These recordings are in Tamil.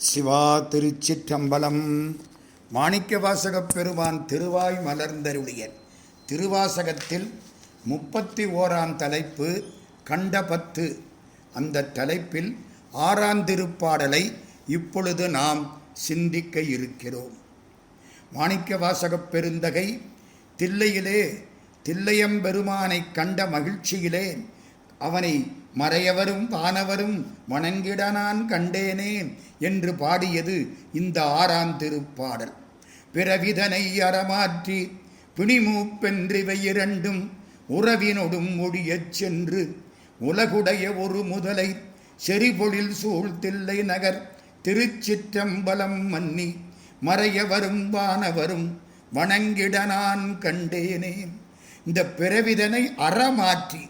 சிவா திருச்சிற்றம்பலம். மாணிக்க வாசகப் பெருமான் திருவாய் மலர்ந்தருளிய திருவாசகத்தில் முப்பத்தி ஓராம் தலைப்பு கண்டபத்து. அந்த தலைப்பில் ஆறாம் திருப்பாடலை இப்பொழுது நாம் சிந்திக்க இருக்கிறோம். மாணிக்க வாசகப் பெருந்தகை தில்லையிலே தில்லையம்பெருமானைக் கண்ட மகிழ்ச்சியிலே அவனை மறையவரும் வானவரும் வணங்கிட நான் கண்டேனே என்று பாடியது இந்த ஆறாம் திருப்பாடல். பிறவிதனை அறமாற்றி பிணிமூப்பென்றிவை இரண்டும் உறவினொடும் ஒழியச் சென்று உலகுடைய ஒரு முதலை செறிபொழில் சூழ்த்தில்லை நகர் திருச்சிற்றம்பலம் மன்னி மறையவரும் வானவரும் வணங்கிட நான் கண்டேனே. இந்த பிறவிதனை அறமாற்றி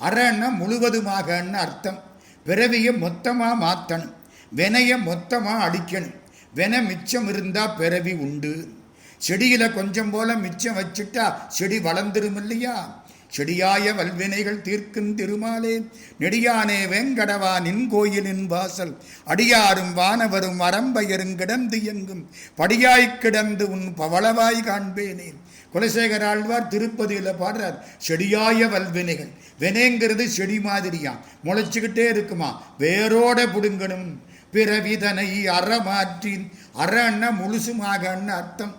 அறன்னா முழுவதுமாகன்னு அர்த்தம். பிறவியை மொத்தமாக மாற்றணும் வினையை மொத்தமாக அடிக்கணும். வினை மிச்சம் இருந்தால் பிறவி உண்டு. செடியில் கொஞ்சம் போல மிச்சம் வச்சுட்டா செடி வளர்ந்துரும் இல்லையா? செடியாய வல்வினைகள் தீர்க்கும் திருமாலே. நெடியானே வேங்கடவா நின் கோயிலின் வாசல். அடியாரும் வானவரும் அரம்பயரும் கிடந்து எங்கும் படியாய்க் கிடந்து உன் பவளவாய் காண்பேனே. குலசேகர ஆழ்வார் திருப்பதியில் பாடுறார் செடியாய வல்வினைகள் வினைங்கிறது செடி மாதிரியாம் முளைச்சிக்கிட்டே இருக்குமா? வேரோட பிடுங்கணும். பிறவிதனை அறமாற்றி அறன்னா முழுசுமாகன்னு அர்த்தம்.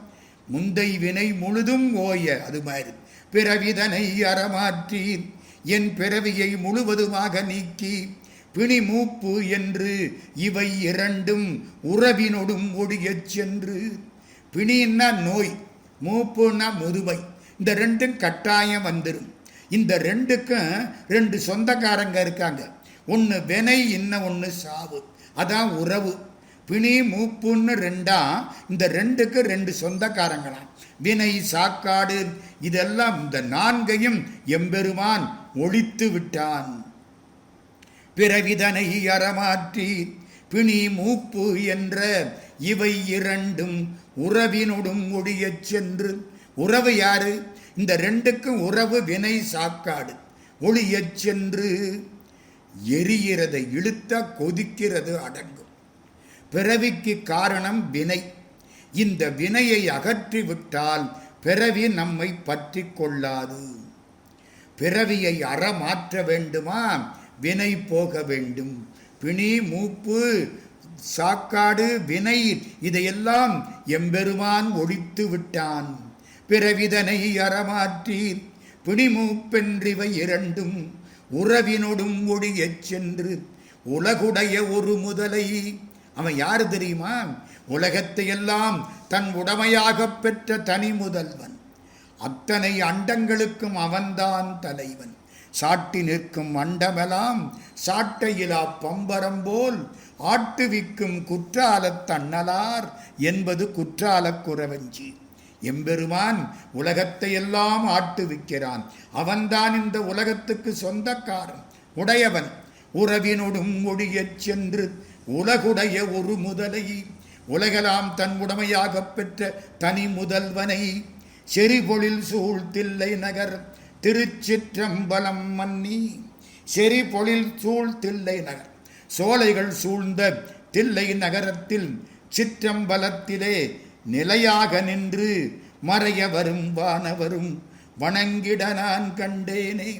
முந்தை வினை முழுதும் ஓய அது மாதிரி. பிறவிதனை அறமாற்றி என் பிறவியை முழுவதுமாக நீக்கி பிணி மூப்பு என்று இவை இரண்டும் உறவினொடும் ஒடியச் சென்று. பிணின்னா நோய் மூப்புன்னா முதுமை இந்த ரெண்டும் கட்டாயம் வந்துடும் இந்த ரெண்டுக்கும் ரெண்டு சொந்தக்காரங்க இருக்காங்க. ஒன்று வினை இன்னும் ஒன்று சாவு. அதான் உறவு. பிணி மூப்புன்னு ரெண்டா இந்த ரெண்டுக்கு ரெண்டு சொந்தக்காரங்களாம். வினை சாக்காடு இதெல்லாம் இந்த நான்கையும் எம்பெருமான் ஒழித்து விட்டான். பிறவிதனை அறமாற்றி பிணி மூப்பு என்ற இவை இரண்டும் உறவினுடும் ஒழியச் சென்று. உறவு யாரு? இந்த ரெண்டுக்கும் உறவு வினை சாக்காடு. ஒளியச் சென்று. எரிகிறதை இழுத்த கொதிக்கிறது அடங்கும். பிறவிக்கு காரணம் வினை. இந்த வினையை அகற்றிவிட்டால் பிறவி நம்மை பற்றி கொள்ளாது. பிறவியை அறமாற்ற வேண்டுமா? வினை போக வேண்டும். பிணி மூப்பு சாக்காடு வினை இதையெல்லாம் எம்பெருமான் ஒழித்து விட்டான். பிறவிதனை அறமாற்றி பிணிமூப்பென்றிவை இரண்டும் உறவினொடும் ஒழியச் சென்று உலகுடைய ஒரு முதலை. அவன் யாரு தெரியுமா? உலகத்தை எல்லாம் தன் உடமையாகப் பெற்ற தனி முதல்வன் அத்தனை அண்டங்களுக்கும் அவன்தான் தலைவன். சாட்டி நிற்கும் அண்டமெல்லாம் சாட்டையிலா பம்பரம்போல் ஆட்டுவிக்கும் குற்றாலத் தன்னலார் என்பது குற்றாலக் குறவஞ்சி. எம்பெருமான் உலகத்தை எல்லாம் ஆட்டுவிக்கிறான். அவன்தான் இந்த உலகத்துக்கு சொந்தக்காரன் உடையவன். உறவினொடும் ஒழியச் சென்று உலகுடைய ஒரு முதலை. உலகலாம் தன் உடமையாகப் பெற்ற தனி முதல்வனை செறிபொழில் சூழ்த்தில்லை நகர். திருச்சிற்றம்பலம் மன்னி. செரி பொழில் சூழ் தில்லை நகர் சோலைகள் சூழ்ந்த தில்லை நகரத்தில் சிற்றம்பலத்திலே நிலையாக நின்று மறையவரும் வானவரும் வணங்கிட நான் கண்டேனே.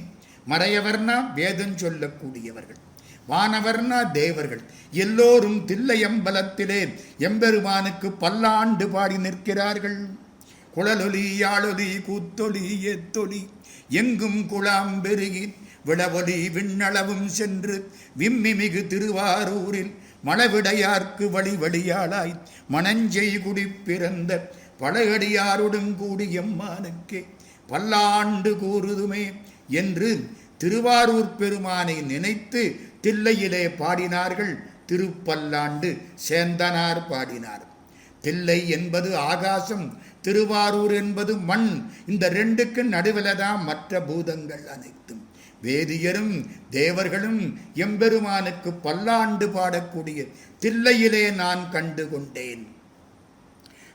மறையவர்னா வேதம் சொல்லக்கூடியவர்கள் வானவர்னா தேவர்கள். எல்லோரும் தில்லையம்பலத்திலே எம்பெருமானுக்கு பல்லாண்டு பாடி நிற்கிறார்கள். குழலொலி யாழொலி கூத்தொலி எத்தொலி எங்கும் குழாம் பெருகி விளவொலி விண்ணளவும் சென்று விம்மி மிகு திருவாரூரில் மணவிடையார்க்கு வழி வழியாளாய் மணஞ்செய் குடி பிறந்த பழகடியாருடன் கூடியம்மானுக்கே பல்லாண்டு கூறுதுமே என்று திருவாரூர் பெருமானை நினைத்து தில்லையிலே பாடினார்கள் திருப்பல்லாண்டு சேந்தனார் பாடினார். தில்லை என்பது ஆகாசம் திருவாரூர் என்பது மண். இந்த ரெண்டுக்கு நடுவில் தான் மற்ற பூதங்கள் அனைத்தும். வேதியரும் தேவர்களும் எம்பெருமானுக்கு பல்லாண்டு பாடக்கூடிய தில்லையிலே நான் கண்டு கொண்டேன்.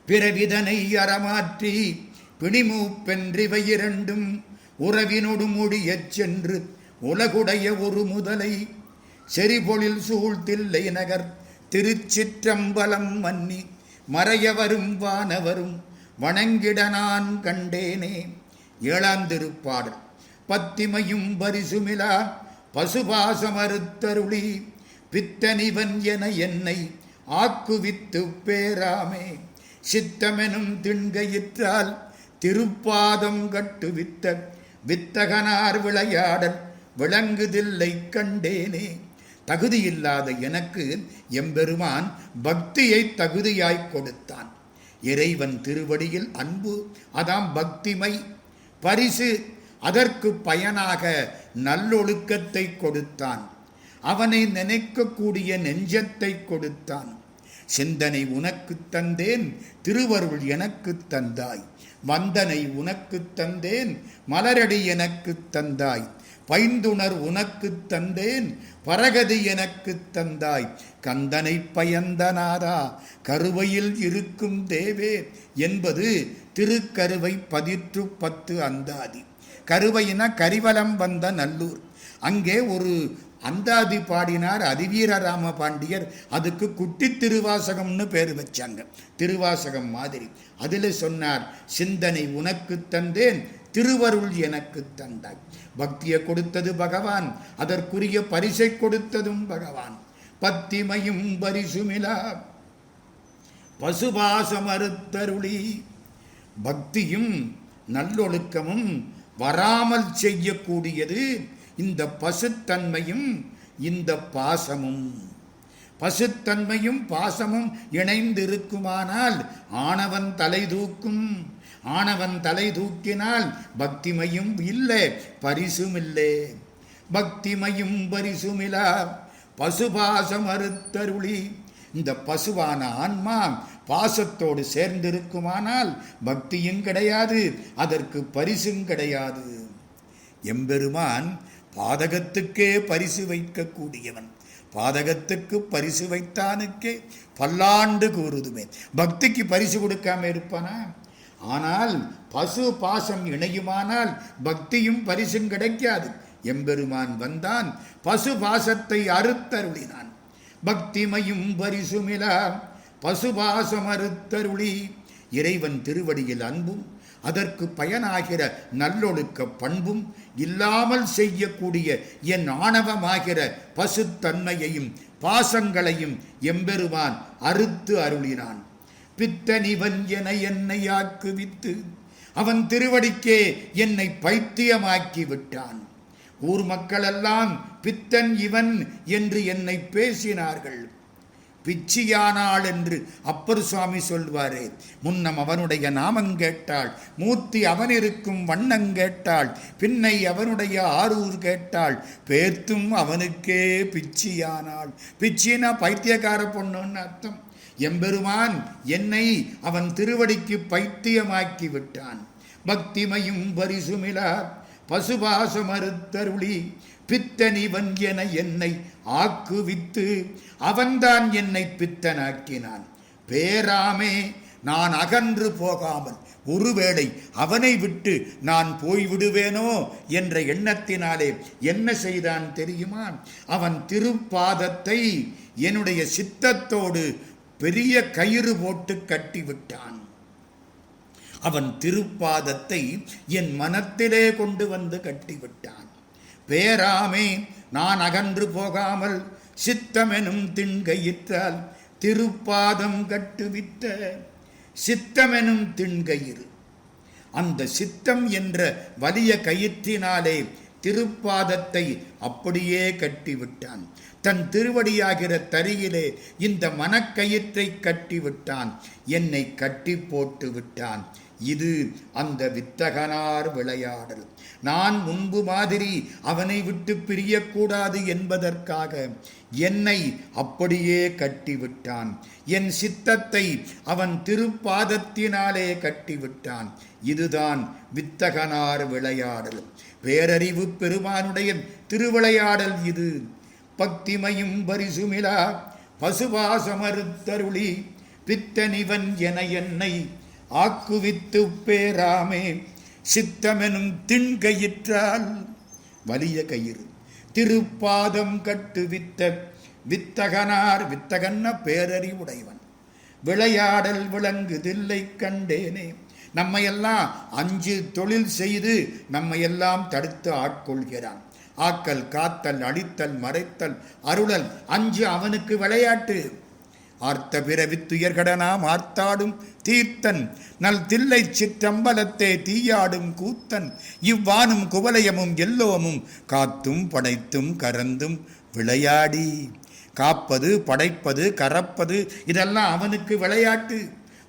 பிறவிதனை அறமாற்றி பிணிமூப்பென்றிவை இரண்டும் உறவினொடு முடியச் சென்று உலகுடைய ஒரு முதலை. செறிபொழில் சூழ்த்தில்லை நகர் திருச்சிற்றம்பலம் மன்னி மறையவரும் வானவரும் வணங்கிட நான் கண்டேனே. இழந்திருப்பாடல் பத்திமையும் பரிசுமிலா. பசுபாசமறுத்தருளி. பித்தனிவன் என என்னை ஆக்குவித்து பேராமே. சித்தமெனும் திண்கையிற்றால் திருப்பாதம் கட்டுவித்த வித்தகனார் விளையாடல் விளங்குதில்லை கண்டேனே. தகுதியில்லாத எனக்கு எம்பெருமான் பக்தியை தகுதியாய் கொடுத்தான். இறைவன் திருவடியில் அன்பு அதாம் பக்திமை. பரிசு அதற்கு பயனாக நல்லொழுக்கத்தை கொடுத்தான். அவனை நினைக்கக்கூடிய நெஞ்சத்தை கொடுத்தான். சிந்தனை உனக்கு தந்தேன் திருவருள் எனக்கு தந்தாய். வந்தனை உனக்கு தந்தேன் மலரடி எனக்கு தந்தாய். பைந்துணர் உனக்கு தந்தேன் பரகதி எனக்கு தந்தாய். கந்தனை பயந்தனாரா கருவையில் இருக்கும் தேவே என்பது திருக்கருவை பதிற்று பத்து அந்தாதி. கருவையின கரிவலம் வந்த நல்லூர். அங்கே ஒரு அந்தாதி பாடினார் அதிவீரராம பாண்டியர். அதுக்கு குட்டி திருவாசகம்னு பேர் வச்சாங்க. திருவாசகம் மாதிரி. அதில் சொன்னார் சிந்தனை உனக்கு தந்தேன் திருவருள் எனக்கு தந்தாய். பக்தியை கொடுத்தது பகவான் அதற்குரிய பரிசை கொடுத்ததும் பகவான். பத்திமையும் பரிசுமிலா. பசுபாசமறுத்தருளி பக்தியும் நல்லொழுக்கமும் வராமல் செய்யக்கூடியது இந்த பசுத்தன்மையும் இந்த பாசமும். பசுத்தன்மையும் பாசமும் இணைந்திருக்குமானால் ஆணவன் தலை தூக்கும். ஆணவன் தலை தூக்கினால் பக்திமையும் இல்லை பரிசுமில்லே. பக்திமையும் பரிசுமிலா. பசுபாசம் அறுத்தருளி இந்த பசுவான ஆன்மா பாசத்தோடு சேர்ந்திருக்குமானால் பக்தியும் கிடையாது அதற்கு பரிசும் கிடையாது. எம்பெருமான் பாதகத்துக்கே பரிசு வைக்கக்கூடியவன். பாதகத்துக்கு பரிசு வைத்தானுக்கே பல்லாண்டு கூறுதுமே. பக்திக்கு பரிசு கொடுக்காம இருப்பானா? ஆனால் பசு பாசம் இணையுமானால் பக்தியும் பரிசும் கிடைக்காது. எம்பெருமான் வந்தான் பசு பாசத்தை அறுத்தருளினான். பக்திமையும் பரிசுமிலா பசுபாசம் அறுத்தருளி. இறைவன் திருவடியில் அன்பும் அதற்கு பயனாகிற நல்லொழுக்க பண்பும் இல்லாமல் செய்யக்கூடிய என் ஆணவமாகிற பசுத்தன்மையையும் பாசங்களையும் எம்பெருமான் அறுத்து அருளினான். பித்தனிவன் என என்னை ஆக்குவித்து அவன் திருவடிக்கே என்னை பைத்தியமாக்கி விட்டான் ஊர் மக்களெல்லாம் பித்தன் இவன் என்று என்னை பேசினார்கள். பிச்சியானாள் என்று அப்பர் சுவாமி சொல்வாரே முன்னம் அவனுடைய நாமம் கேட்டாள் மூர்த்தி அவனிருக்கும் வண்ணம் கேட்டாள் பின்னை அவனுடைய ஆரூர் கேட்டாள் பேர்த்தும் அவனுக்கே பிச்சியானாள். பிச்சினா பைத்தியக்கார பொண்ணுன்னு அர்த்தம். எம்பெருமான் என்னை அவன் திருவடிக்கு பைத்தியமாக்கி விட்டான் பக்திமையும் பரிசுமிலா பசுபாச மறுத்தருளி பித்தனிவன் என என்னை ஆக்குவித்து அவன்தான் என்னை பித்தனாக்கினான். பேராமே நான் அகன்று போகாமல் ஒருவேளை அவனை விட்டு நான் போய்விடுவேனோ என்ற எண்ணத்தினாலே என்ன செய்தான் தெரியுமா? அவன் திருப்பாதத்தை என்னுடைய சித்தத்தோடு பெரிய கயிறு போட்டு கட்டிவிட்டான். அவன் திருப்பாதத்தை என் மனத்திலே கொண்டு வந்து கட்டிவிட்டான். பேராமே நான் அகன்று போகாமல் சித்தமெனும் திண்கயிற்றால் திருப்பாதம் கட்டுவிட்ட சித்தமெனும் திண்கயிறு அந்த சித்தம் என்ற வலிய கயிற்றினாலே திருப்பாதத்தை அப்படியே கட்டிவிட்டான். தன் திருவடியாகிற தரியிலே இந்த மனக்கயிற்றை கட்டி விட்டான் என்னை கட்டி போட்டு விட்டான். இது அந்த வித்தகனார் விளையாடல். நான் முன்பு மாதிரி அவனை விட்டு பிரியக்கூடாது என்பதற்காக என்னை அப்படியே கட்டிவிட்டான். என் சித்தத்தை அவன் திருப்பாதத்தினாலே கட்டிவிட்டான். இதுதான் வித்தகனார் விளையாடல். பேரறிவு பெருமானுடைய திருவிளையாடல் இது. பக்திமையும் பரிசுமிலா பசுவாசமறுத்தருளி பித்தனிவன் என என்னை ஆக்குவித்து பேராமே. சித்தமெனும் திண்கயிற்றால் வலிய கயிறு. திருப்பாதம் கட்டுவித்த வித்தகனார் வித்தகன்ன பேரறிவுடையவன் விளையாடல் விளங்குதில்லை கண்டேனே. நம்மையெல்லாம் அஞ்சு தொழில் செய்து நம்மையெல்லாம் தடுத்து ஆட்கொள்கிறான். ஆக்கல் காத்தல் அழித்தல் மறைத்தல் அருளல் அஞ்சு அவனுக்கு விளையாட்டு. ஆர்த்த பிறவித்துயர்கடனாம் ஆர்த்தாடும் தீர்த்தன் நல் தில்லை சிற்றம்பலத்தே தீயாடும் கூத்தன். இவ்வானும் குவலயமும் எல்லோமும் காத்தும் படைத்தும் கறந்தும் விளையாடி. காப்பது படைப்பது கறப்பது இதெல்லாம் அவனுக்கு விளையாட்டு.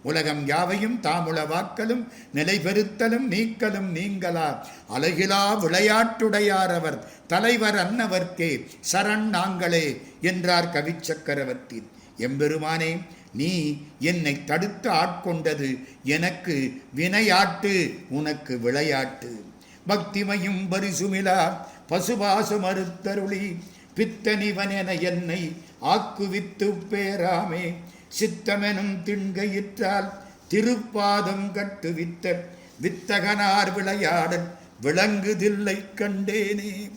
உலகம் யாவையும் தாமுள வாக்கலும் நிலைபெறுத்தலும் நீக்கலும் நீங்களா? அழகிலா விளையாட்டுடையார் அவர் தலைவர் அன்னவர்க்கே சரண் நாங்களே என்றார் கவிச்சக்கரவர்த்தி. எம்பெருமானே நீ என்னை தடுத்து ஆட்கொண்டது எனக்கு வினையாட்டு உனக்கு விளையாட்டு. பக்திமையும் பரிசுமிலா பசுபாசு மறுத்தருளி பித்தனிவனென என்னை ஆக்குவித்து பேராமே. சித்தமெனும் திண்கையிற்றால் திருப்பாதம் கட்டுவித்த வித்தகனார் விளையாடல் விளங்குதில்லை கண்டேனே.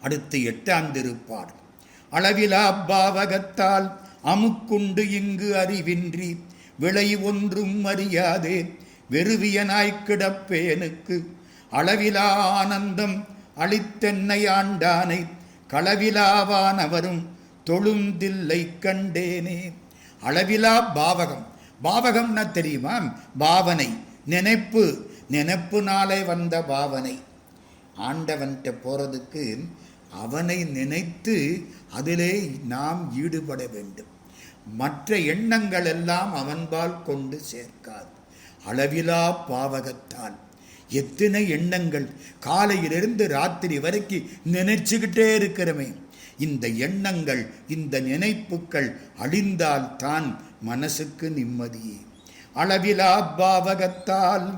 அடுத்து எட்டாம் திருப்பாடல். அளவிலா பாவகத்தால் அமுக்குண்டு இங்கு அறிவின்றி விளை ஒன்றும் அறியாதே வெறுவியனாய்க் கிடப்பேனுக்கு. அளவிலா ஆனந்தம் அளித்தென்னை ஆண்டானை களவிலாவானவரும் தொழுந்தில்லை கண்டேனே. அளவிலா பாவகம். பாவகம்னா தெரியுமா? பாவனை. நினைப்பு. நினைப்பு நாளை வந்த பாவனை. ஆண்டவன்கிட்ட போகிறதுக்கு அவனை நினைத்து அதிலே நாம் ஈடுபட வேண்டும். மற்ற எண்ணங்கள் எல்லாம் அவன்பால் கொண்டு சேர்க்காது. அளவிலா பாவகத்தால். எத்தனை எண்ணங்கள். காலையிலிருந்து ராத்திரி வரைக்கும் நினைச்சுக்கிட்டே இருக்கிறமே. இந்த எண்ணங்கள் இந்த நினைப்புக்கள் அழிந்தால் தான் மனசுக்கு நிம்மதி. அளவிலா பாவகத்தால்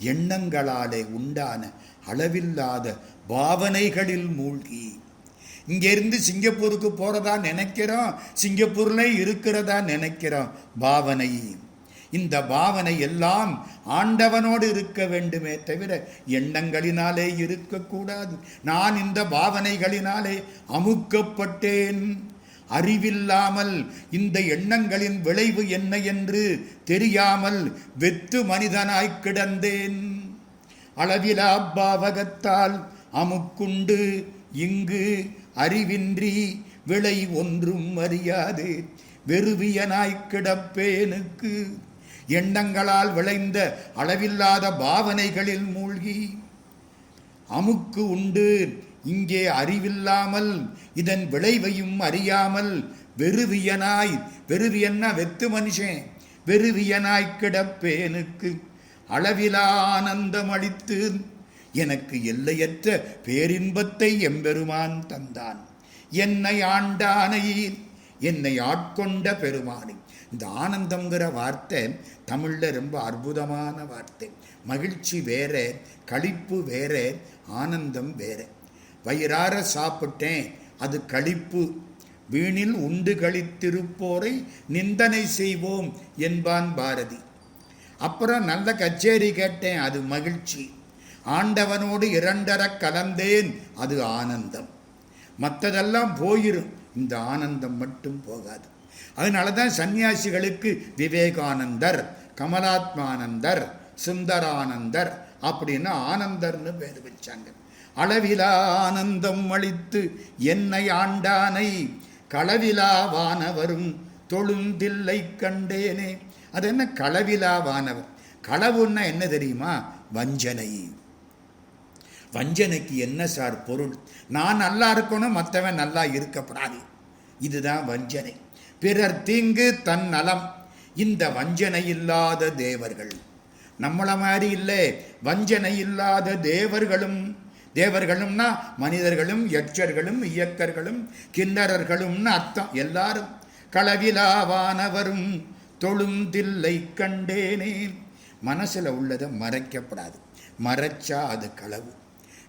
எண்ணங்களாலே உண்டான அளவில்லாத பாவனைகளில் மூழ்கி. இங்கேருந்து சிங்கப்பூருக்கு போகிறதா நினைக்கிறோம் சிங்கப்பூரில் இருக்கிறதா நினைக்கிறோம் பாவனை. இந்த பாவனை எல்லாம் ஆண்டவனோடு இருக்க வேண்டுமே தவிர எண்ணங்களினாலே இருக்கக்கூடாது. நான் இந்த பாவனைகளினாலே அமுக்கப்பட்டேன். அறிவில்லாமல் இந்த எண்ணங்களின் விளைவு என்ன என்று தெரியாமல் வெத்து மனிதனாய் கிடந்தேன். அளவிலா பாவகத்தால் அமுக்குண்டு இங்கு அறிவின்றி விளை ஒன்றும் அறியாது. வெறுவியனாய் கிடப்பேனுக்கு எண்ணங்களால் விளைந்த அளவில்லாத பாவனைகளில் மூழ்கி. அமுக்கு உண்டு. இங்கே அறிவில்லாமல் இதன் விளைவையும் அறியாமல் வெறுவியனாய் வெறுவியன்னா வெத்து மனுஷன் வெறுவியனாய் கிடப்பேனுக்கு அளவிலா ஆனந்தம் அளித்து எனக்கு எல்லையற்ற பேரின்பத்தை எம்பெருமான் தந்தான். என்னை ஆண்டானை என்னை ஆட்கொண்ட பெருமானை. இந்த ஆனந்தங்கிற வார்த்தை தமிழில் ரொம்ப அற்புதமான வார்த்தை. மகிழ்ச்சி வேற களிப்பு வேற ஆனந்தம் வேற. வயிறார சாப்பிட்டேன் அது களிப்பு. வீணில் உண்டு கழித்திருப்போரை நிந்தனை செய்வோம் என்பான் பாரதி. அப்புறம் நல்ல கச்சேரி கேட்டேன் அது மகிழ்ச்சி. ஆண்டவனோடு இரண்டர கலந்தேன் அது ஆனந்தம். மற்றதெல்லாம் போயிரும் இந்த ஆனந்தம் மட்டும் போகாது. அதனால தான் சன்னியாசிகளுக்கு விவேகானந்தர் கமலாத்மானந்தர் சுந்தரானந்தர் அப்படின்னு ஆனந்தர்னு பேர் வச்சாங்க. அளவிலா ஆனந்தம் அளித்து என்னை ஆண்டானை களவிலாவானவரும் தொழுந்தில்லை கண்டேனே. அது என்ன களவிலாவானவர்? களவுன்னா என்ன தெரியுமா? வஞ்சனை. வஞ்சனைக்கு என்ன சார் பொருள்? நான் நல்லா இருக்கணும் மற்றவன் நல்லா இருக்கப்படாது. இதுதான் வஞ்சனை. பிறர் தீங்கு தன் நலம். இந்த வஞ்சனை இல்லாத தேவர்கள். நம்மள மாதிரி இல்லை வஞ்சனை இல்லாத தேவர்களும் தேவர்களும்னா மனிதர்களும் யட்சர்களும் இயக்கர்களும் கிண்ணறர்களும்னு அர்த்தம். எல்லாரும் களவிலாவானவரும் தொழுந்தில்லை கண்டேனே. மனசில் உள்ளதை மறைக்கப்படாது. மறைச்சா அது களவு.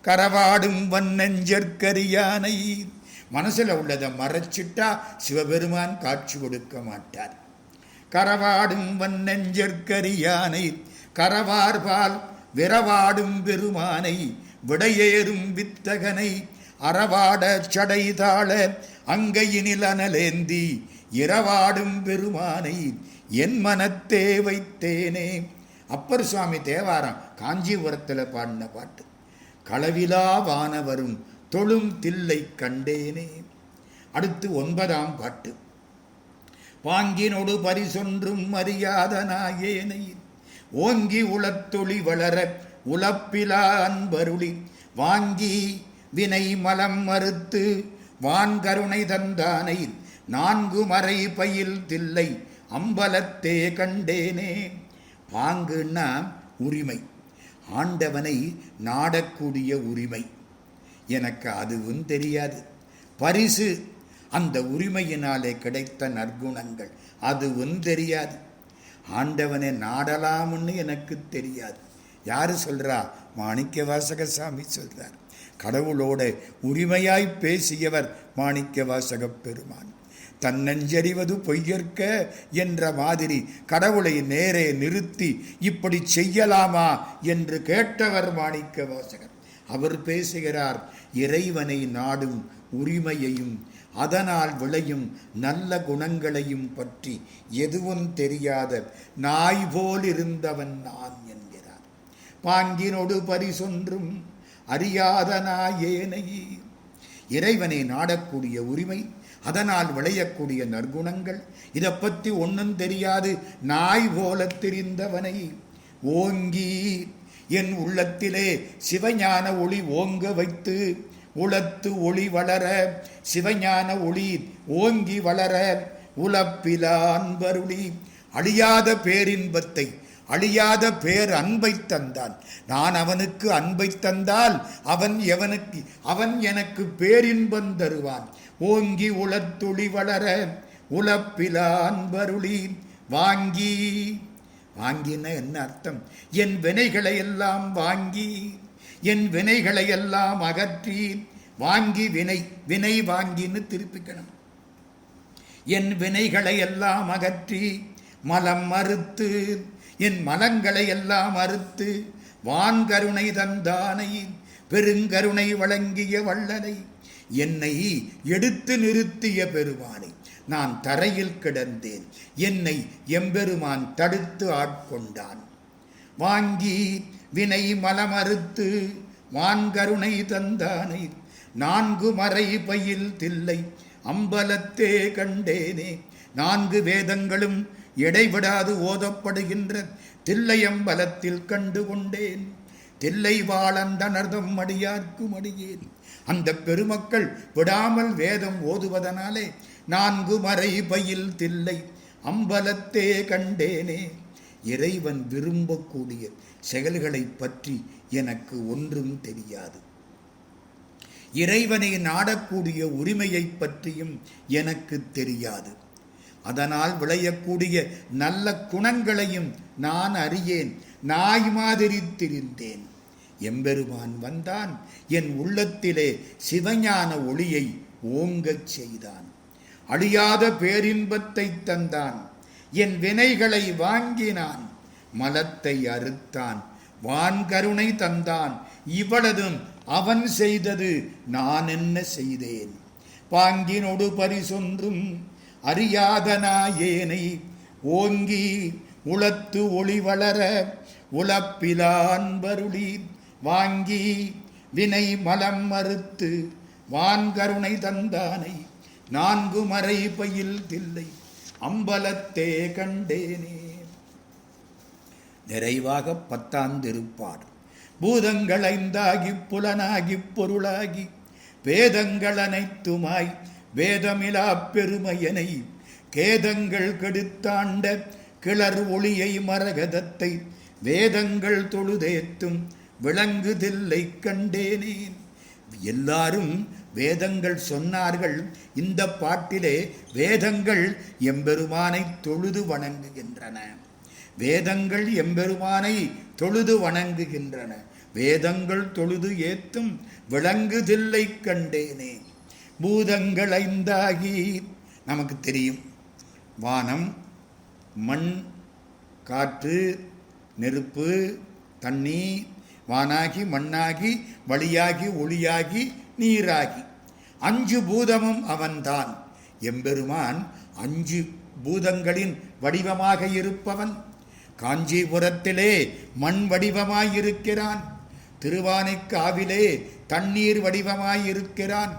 கரவாடும் வன்னெஞ்சற்கரியானை மனசில் உள்ளதை மறைச்சிட்டா சிவபெருமான் காட்சி கொடுக்க மாட்டார். கரவாடும் வன்னெஞ்சற்கரியானை கரவார்பால் விரவாடும் பெருமானை விடையேறும் வித்தகனை அறவாட சடைதாள அங்கையினில் அனலேந்தி இரவாடும் பெருமானை என் மனத்தே வைத்தேனே. அப்பர் சுவாமி தேவாரம் காஞ்சிபுரத்தில் பாடின பாட்டு. களவிலா வானவரும் தொழும் தில்லை கண்டேனே. அடுத்து ஒன்பதாம் பாட்டு. வாங்கினொடு பரிசொன்றும் மரியாதனாயேனை ஓங்கி உளத்தொளி வளர உலப்பிலா அன்பருளி வாங்கி வினை மலம் மறுத்து வான்கருணை தந்தானை நான்கு மறை பயில் தில்லை அம்பலத்தே கண்டேனே. பாங்குன்னா உரிமை ஆண்டவனை நாடக்கூடிய உரிமை. எனக்கு அதுவும் தெரியாது. பரிசு அந்த உரிமையினாலே கிடைத்த நற்குணங்கள். அதுவும் தெரியாது. ஆண்டவனை நாடலாம்னு எனக்கு தெரியாது. யாரு சொல்றா? மாணிக்க வாசகசாமி சொல்றார். கடவுளோட உரிமையாய் பேசியவர் மாணிக்க வாசக பெருமான் தன்னஞ்சறிவது பொய்யற்க என்ற மாதிரி கடவுளை நேரே நிறுத்தி இப்படி செய்யலாமா என்று கேட்டவர் மாணிக்க வாசகர் அவர் பேசுகிறார் இறைவனை நாடும் உரிமையையும் அதனால் விளையும் நல்ல குணங்களையும் பற்றி எதுவும் தெரியாத நாய் போலிருந்தவன் நான் என்கிறார். பாங்கினொடு பரிசொன்றும் அறியாத நாயேனை. இறைவனை நாடக்கூடிய உரிமை அதனால் விளையக்கூடிய நற்குணங்கள் இதை பற்றி ஒன்றும் தெரியாது நாய் போல தெரிந்தவனை. ஓங்கி என் உள்ளத்திலே சிவஞான ஒளி ஓங்க வைத்து உளத்து ஒளி வளர சிவஞான ஒளி ஓங்கி வளர உலப்பில அன்பருளி அழியாத பேரின்பத்தை அழியாத பேர் அன்பை தந்தான். நான் அவனுக்கு அன்பை தந்தால் அவன் எவனுக்கு அவன் எனக்கு பேரின்பம் தருவான். ஓங்கி உளத்துளி வளர உலப்பில அன்பருளி வாங்கி வாங்கின என்ன அர்த்தம்? என் வினைகளை எல்லாம் வாங்கி என் வினைகளை எல்லாம் அகற்றி வாங்கி வினை வினை வாங்கின்னு திருப்பிக்கணும். என் வினைகளை எல்லாம் அகற்றி மலம் மறுத்து என் மலங்களை எல்லாம் அறுத்து வான்கருணை தந்தானை பெருங்கருணை வழங்கிய வள்ளனை என்னை எடுத்து நிறுத்திய பெருமானை நான் தரையில் கிடந்தேன். என்னை எம்பெருமான் தடுத்து ஆட்கொண்டான். வாங்கி வினை மலமறுத்து வான்கருணை தந்தானை நான்கு மறை பயில் தில்லை அம்பலத்தே கண்டேனே நான்கு வேதங்களும் இடைவிடாது ஓதப்படுகின்ற தில்லையம்பலத்தில் கண்டு கொண்டேன். தில்லை வாழந்தனர்தம் அடியார்க்கும் அடியேன். அந்த பெருமக்கள் விடாமல் வேதம் ஓதுவதனாலே நான்கு மறை பயில் தில்லை அம்பலத்தே கண்டேனே. இறைவன் விரும்பக்கூடிய செயல்களை பற்றி எனக்கு ஒன்றும் தெரியாது. இறைவனை நாடக்கூடிய உரிமையை பற்றியும் எனக்கு தெரியாது. அதனால் விளையக்கூடிய நல்ல குணங்களையும் நான் அறியேன். நாய் மாதிரி திரிந்தேன். எம்பெருமான் வந்தான். என் உள்ளத்திலே சிவஞான ஒளியை ஓங்கச் செய்தான். அழியாத பேரின்பத்தை தந்தான். என் வினைகளை வாங்கினான். மலத்தை அறுத்தான். வான்கருணை தந்தான். இவ்வளதும் அவன் செய்தது நான் என்ன செய்தேன்? பாங்கினொடு பரிசொன்றும் அறியாதனாயேனை ஓங்கி உளத்து ஒளி வளர உளப்பிலான் வருளி வாங்கி வினை மலம் மறுத்து வான்கருணை தந்தானை நான்கு மறை பயில் தில்லை அம்பலத்தே கண்டேனே. நிறைவாக பத்தாந்திருப்பார் பூதங்கள் ஐந்தாகி புலனாகி பொருளாகி வேதங்கள் அனைத்துமாய் வேதமிலா பெருமையனை கேதங்கள் கெடுத்தாண்ட கிளர் ஒளியை மரகதத்தை வேதங்கள் தொழுதேத்தும் விளங்குதில்லை கண்டேனேன். எல்லாரும் வேதங்கள் சொன்னார்கள். இந்த பாட்டிலே வேதங்கள் எம்பெருமானை தொழுது வணங்குகின்றன. வேதங்கள் எம்பெருமானை தொழுது வணங்குகின்றன. வேதங்கள் தொழுது ஏத்தும் விளங்குதில்லை கண்டேனே. பூதங்கள் ஐந்தாகி நமக்கு தெரியும். வானம் மண் காற்று நெருப்பு தண்ணீர் வானாகி மண்ணாகி வழியாகி ஒளியாகி நீராகி. அஞ்சு பூதமும் அவன்தான். எம்பெருமான் அஞ்சு பூதங்களின் வடிவமாக இருப்பவன். காஞ்சிபுரத்திலே மண் வடிவமாயிருக்கிறான். திருவானைக்காவிலே தண்ணீர் வடிவமாயிருக்கிறான்.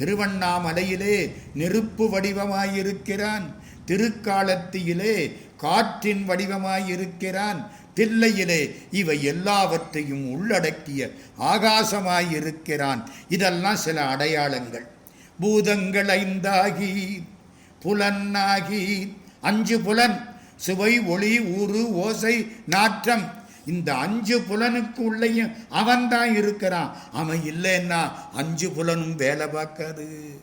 திருவண்ணாமலையிலே நெருப்பு வடிவமாயிருக்கிறான். திருக்காலத்தியிலே காற்றின் வடிவமாயிருக்கிறான். தில்லையிலே இவை எல்லாவற்றையும் உள்ளடக்கிய ஆகாசமாயிருக்கிறான். இதெல்லாம் சில அடையாளங்கள். பூதங்கள் ஐந்தாகி புலன்னாகி அஞ்சு புலன் சுவை ஒளி ஊறு ஓசை நாற்றம். இந்த அஞ்சு புலனுக்கு உள்ளேயும் அவன்தான் இருக்கிறான். அவன் இல்லைன்னா அஞ்சு புலனும் வேலை பார்க்காது.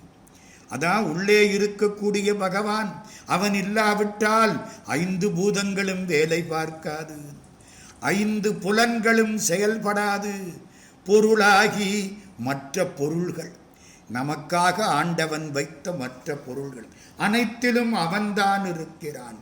அதான் உள்ளே இருக்கக்கூடிய பகவான். அவன் இல்லாவிட்டால் ஐந்து பூதங்களும் வேலை பார்க்காது. ஐந்து புலன்களும் செயல்படாது. பொருளாகி மற்ற பொருள்கள். நமக்காக ஆண்டவன் வைத்த மற்ற பொருள்கள். அனைத்திலும் அவன்தான் இருக்கிறான்.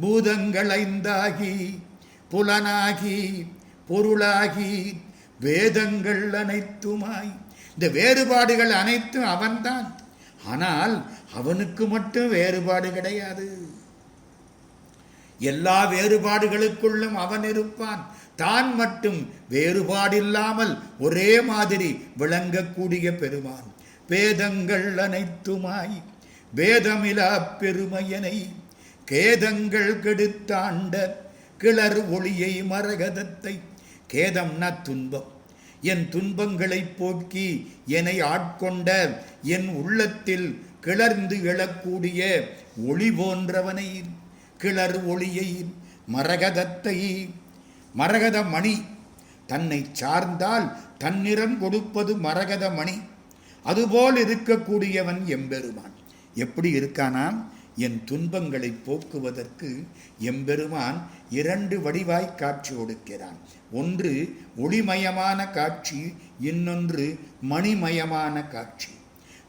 பூதங்கள் ஐந்தாகி புலனாகி பொருளாகி வேதங்கள் அனைத்துமாய். இந்த வேறுபாடுகள் அனைத்தும் அவன்தான். ஆனால் அவனுக்கு மட்டும் வேறுபாடு கிடையாது. எல்லா வேறுபாடுகளுக்குள்ளும் அவன் இருப்பான். தான் மட்டும் வேறுபாடில்லாமல் ஒரே மாதிரி விளங்கக்கூடிய பெருமான். வேதங்கள் அனைத்துமாய் வேதமிலா பெருமையனை கேதங்கள் கெடுத்தாண்ட கிளர் ஒளியை மரகதத்தை கேதம்னா துன்பம். என் துன்பங்களை போக்கி என்னை ஆட்கொண்ட என் உள்ளத்தில் கிளர்ந்து எழக்கூடிய ஒளி போன்றவனை கிளர் ஒளியை மரகதத்தை. மரகத மணி தன்னை சார்ந்தால் தன்னிறம் கொடுப்பது மரகத மணி அதுபோல் இருக்கக்கூடியவன் எம்பெருமான். எப்படி இருக்கானாம்? என் துன்பங்களை போக்குவதற்கு எம்பெருமான் இரண்டு வடிவாய் காட்சி கொடுக்கிறான். ஒன்று ஒளிமயமான காட்சி இன்னொன்று மணிமயமான காட்சி.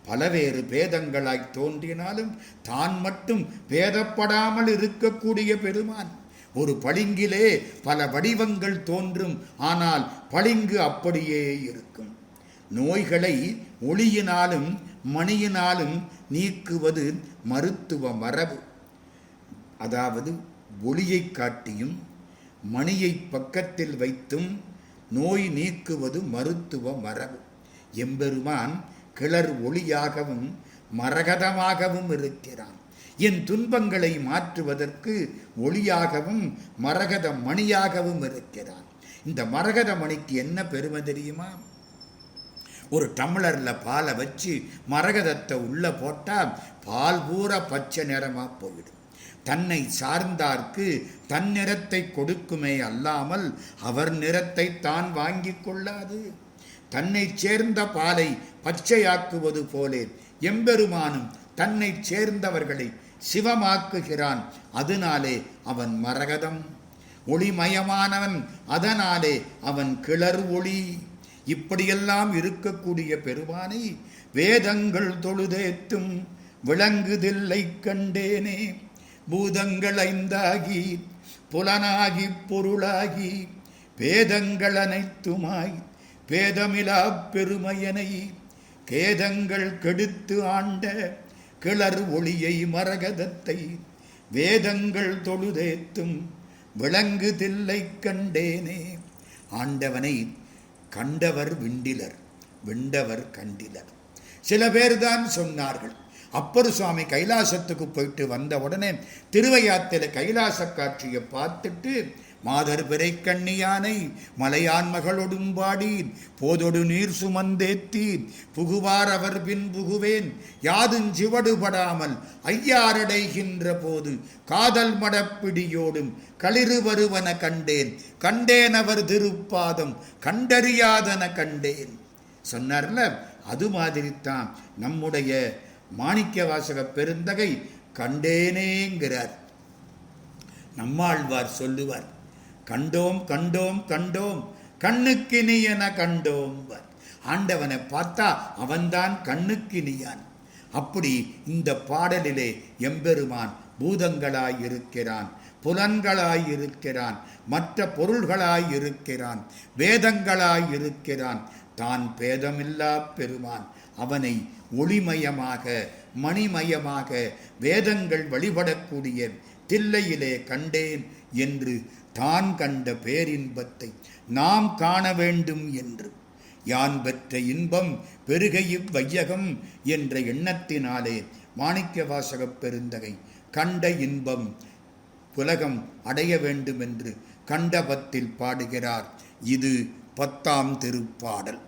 பலவேறு பேதங்களாய் தோன்றினாலும் தான் மட்டும் பேதப்படாமல் இருக்கக்கூடிய பெருமான். ஒரு பளிங்கிலே பல வடிவங்கள் தோன்றும் ஆனால் பளிங்கு அப்படியே இருக்கும். நோய்களை ஒளியினாலும் மணியினாலும் நீக்குவது மருத்துவ மரபு. அதாவது ஒளியை காட்டியும் மணியை பக்கத்தில் வைத்தும் நோய் நீக்குவது மருத்துவ மரபு. எம்பெருமான் கிளர் ஒளியாகவும் மரகதமாகவும் இருக்கிறான். என் துன்பங்களை மாற்றுவதற்கு ஒளியாகவும் மரகத மணியாகவும் இருக்கிறான். இந்த மரகத மணிக்கு என்ன பெருமை தெரியுமா? ஒரு டம்ளரில் பாலை வச்சு மரகதத்தை உள்ளே போட்டால் பால் பூரா பச்சை நிறமாக போயிடும். தன்னை சார்ந்தார்க்கு தன் நிறத்தை கொடுக்குமே அல்லாமல் அவர் நிறத்தை தான் வாங்கி கொள்ளாது. தன்னை சேர்ந்த பாலை பச்சையாக்குவது போலே எம்பெருமானும் தன்னை சேர்ந்தவர்களை சிவமாக்குகிறான். அதனாலே அவன் மரகதம். ஒளிமயமானவன் அதனாலே அவன் கிளர் ஒளி. இப்படியெல்லாம் இருக்கக்கூடிய பெருமானை வேதங்கள் தொழுதேத்தும் விளங்குதில்லை கண்டேனே. பூதங்கள் ஐந்தாகி புலனாகி பொருளாகி வேதங்கள் அனைத்துமாய் பேதமிலா பெருமையனை கேதங்கள் கெடுத்து ஆண்ட கிளர் ஒளியை மரகதத்தை வேதங்கள் தொழுதேத்தும் விளங்குதில்லை கண்டேனே. ஆண்டவனை கண்டவர் விண்டிலர் விண்டவர் கண்டிலர். சில பேர் தான் சொன்னார்கள் அப்பரு சுவாமி கைலாசத்துக்கு போயிட்டு வந்த உடனே திருவையாத்தில கைலாச காட்சியை பார்த்துட்டு மாதர் பிறை கண்ணியானை மலையான் மகளொடும் பாடி போதொடு நீர் சுமந்தேத்தீன் புகுவார் அவர் பின் புகுவேன் யாதும் சிவடுபடாமல் ஐயாரடைகின்ற போது காதல் மடப்பிடியோடும் களிறு வருவன கண்டேன் கண்டேன் அவர் திருப்பாதம் கண்டறியாதன கண்டேன். சொன்னார்ல அது மாதிரித்தான் நம்முடைய மாணிக்க வாசக பெருந்தகை கண்டேனேங்கிறார். நம்மாழ்வார் சொல்லுவார் கண்டோம் கண்டோம் கண்டோம். கண்ணுக்கினி என கண்டோம். ஆண்டவனை பார்த்தா அவன்தான் கண்ணுக்கினியான். அப்படி இந்த பாடலிலே எம்பெருமான் பூதங்களாய் இருக்கிறான் புலன்களாய் இருக்கிறான் மற்ற பொருள்களாய் இருக்கிறான் வேதங்களாய் இருக்கிறான் தான் பேதமில்லா பெருமான். அவனை ஒளிமயமாக மணிமயமாக வேதங்கள் வழிபடக்கூடிய தில்லையிலே கண்டேன் என்று தான் கண்ட பேரின்பத்தை நாம் காண வேண்டும் என்று. யான் பெற்ற இன்பம் பெருகையும் வையகம் என்ற எண்ணத்தினாலே மாணிக்க வாசகப் பெருந்தகை கண்ட இன்பம் புலகம் அடைய வேண்டும் என்று கண்டபத்தில் பாடுகிறார். இது பத்தாம் திருப்பாடல்.